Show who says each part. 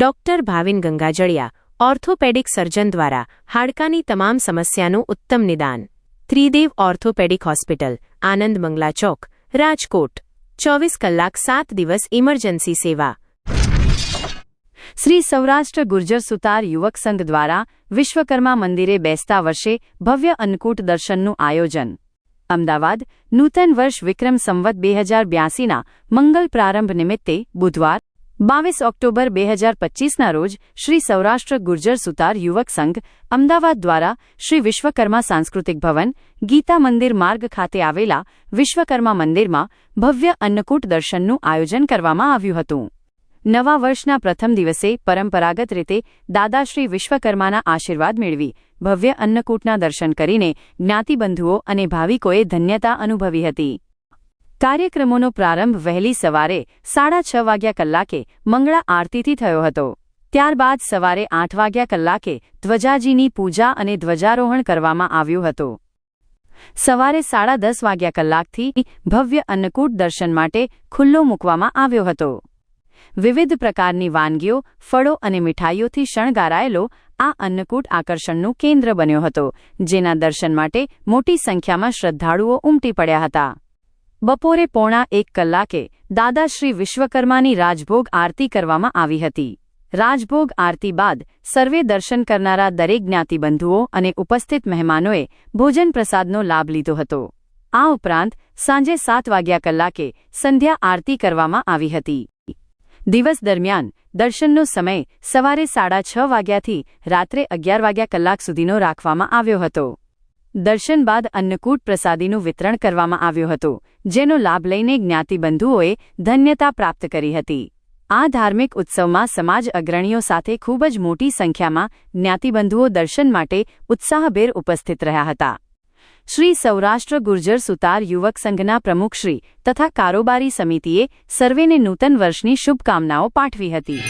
Speaker 1: Doctor Bhavin Gangajaliya, orthopedic surgeon દ્વારા હાડકાની તમામ સમસ્યાનું ઉત્તમ નિદાન. ત્રિદેવ ઓર્થોપેડિક હોસ્પિટલ, આનંદ મંગલા ચોક, રાજકોટ. ચોવીસ કલાક સાત દિવસ ઇમરજન્સી સેવા.
Speaker 2: શ્રી સૌરાષ્ટ્ર ગુર્જર સુતાર યુવક સંઘ દ્વારા વિશ્વકર્મા મંદિરે બેસતા વર્ષે ભવ્ય અન્નકૂટ દર્શનનું આયોજન. અમદાવાદ, નૂતન વર્ષ વિક્રમ સંવત બે હજાર બ્યાસીના મંગલ પ્રારંભ નિમિત્તે બુધવાર બાવીસ ઓક્ટોબર બે હજાર પચ્ચીસના રોજ શ્રી સૌરાષ્ટ્ર ગુર્જર સુતાર યુવક સંઘ અમદાવાદ દ્વારા શ્રી વિશ્વકર્મા સાંસ્કૃતિક ભવન, ગીતા મંદિર માર્ગ ખાતે આવેલા વિશ્વકર્મા મંદિરમાં ભવ્ય અન્નકૂટ દર્શનનું આયોજન કરવામાં આવ્યું હતું. નવા વર્ષના પ્રથમ દિવસે પરંપરાગત રીતે દાદાશ્રી વિશ્વકર્માના આશીર્વાદ મેળવી ભવ્ય અન્નકૂટના દર્શન કરીને જ્ઞાતિબંધુઓ અને ભાવિકોએ ધન્યતા અનુભવી હતી. કાર્યક્રમોનો પ્રારંભ વહેલી સવારે સાડા છ વાગ્યા કલાકે મંગળા આરતીથી થયો હતો. ત્યારબાદ સવારે આઠ વાગ્યા કલાકે ધ્વજાજીની પૂજા અને ધ્વજારોહણ કરવામાં આવ્યું હતું. સવારે સાડા દસ વાગ્યા કલાકથી ભવ્ય અન્નકૂટ દર્શન માટે ખુલ્લો મૂકવામાં આવ્યો હતો. વિવિધ પ્રકારની વાનગીઓ, ફળો અને મીઠાઈઓથી શણગારાયેલો આ અન્નકૂટ આકર્ષણનું કેન્દ્ર બન્યો હતો, જેના દર્શન માટે મોટી સંખ્યામાં શ્રદ્ધાળુઓ ઉમટી પડ્યા હતા. બપોરે પોણા એક કલાકે દાદા શ્રી વિશ્વકર્માની રાજભોગ આરતી કરવામાં આવી હતી. રાજભોગ આરતી બાદ સર્વે દર્શન કરનારા દરેક જ્ઞાતિબંધુઓ અને ઉપસ્થિત મહેમાનોએ ભોજન પ્રસાદનો લાભ લીધો હતો. આ ઉપરાંત સાંજે સાત વાગ્યા કલાકે સંધ્યા આરતી કરવામાં આવી હતી. દિવસ દરમિયાન દર્શનનો સમય સવારે સાડા છ વાગ્યાથી રાત્રે અગિયાર વાગ્યા કલાક સુધીનો રાખવામાં આવ્યો હતો. દર્શન બાદ અન્નકૂટ પ્રસાદીનું વિતરણ કરવામાં આવ્યું હતું, જેનો લાભ લઈને જ્ઞાતિબંધુઓએ ધન્યતા પ્રાપ્ત કરી હતી. આ ધાર્મિક ઉત્સવમાં સમાજ અગ્રણીઓ સાથે ખૂબ જ મોટી સંખ્યામાં જ્ઞાતિબંધુઓ દર્શન માટે ઉત્સાહભેર ઉપસ્થિત રહ્યા હતા. શ્રી સૌરાષ્ટ્ર ગુર્જર સુતાર યુવક સંઘના પ્રમુખશ્રી તથા કારોબારી સમિતિએ સર્વેને નૂતન વર્ષની શુભકામનાઓ પાઠવી હતી.